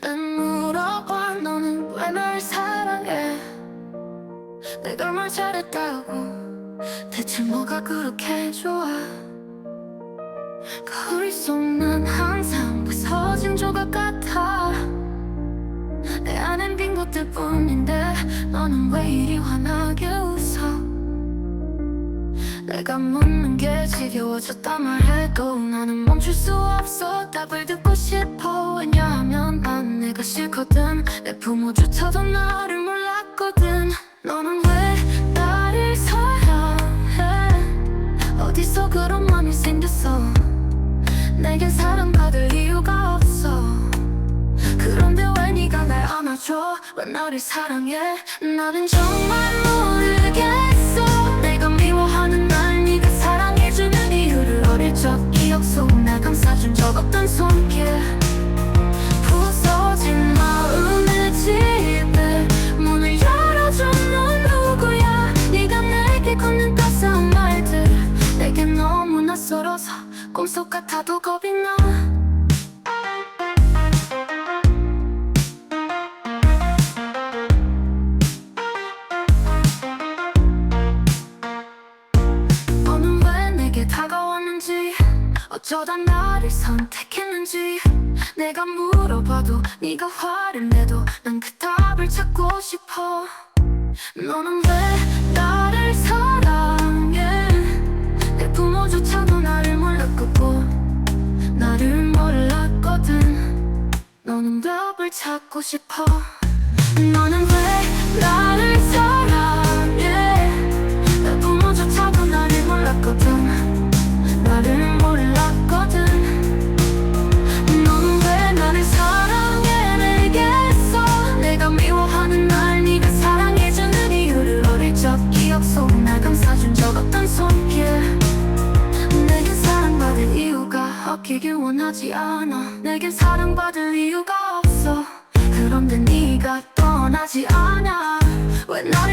난 물어봐 너는 왜 날 사랑해? 내가 뭘 잘했다고 대체 뭐가 그렇게 좋아? 거울 속 난 항상 부서진 조각 같아. 내 안엔 빈 곳들 뿐인데 너는 왜 이리 환하게 웃어 내가 묻는 게 지겨워졌다 말해도 나는 멈출 수 없어. 답을 듣고 싶어. 왜냐하면 난 내가 싫거든. 내 부모조차도 나를 몰랐거든. 너는 왜 나를 사랑해? 어디서 그런 맘이 생겼어? 내겐 사랑받을 이유가 없어. 그런데 왜 네가 날 안아줘? 왜 나를 사랑해? 나는 정말 모르겠어 같아도 겁이 나. 너는 왜 내게 다가왔는지 어쩌다 나를 선택했는지. 내가 물어봐도 네가 화를 내도 난 그 답을 찾고 싶어. 너는 왜나 답을 찾고 싶어. 너는 왜 나를 사랑해? 내 부모조차도 나를 몰랐거든. 나를 몰랐거든. 너는 왜 나를 사랑해? 내겠어 내가 미워하는 날 네가 사랑해주는 이유를 어릴 적 기억 속날 감싸준 적 없던 손길. 내겐 사랑받을 이유가 없기를 원하지 않아. 내겐 사랑받을 이유가 네가 떠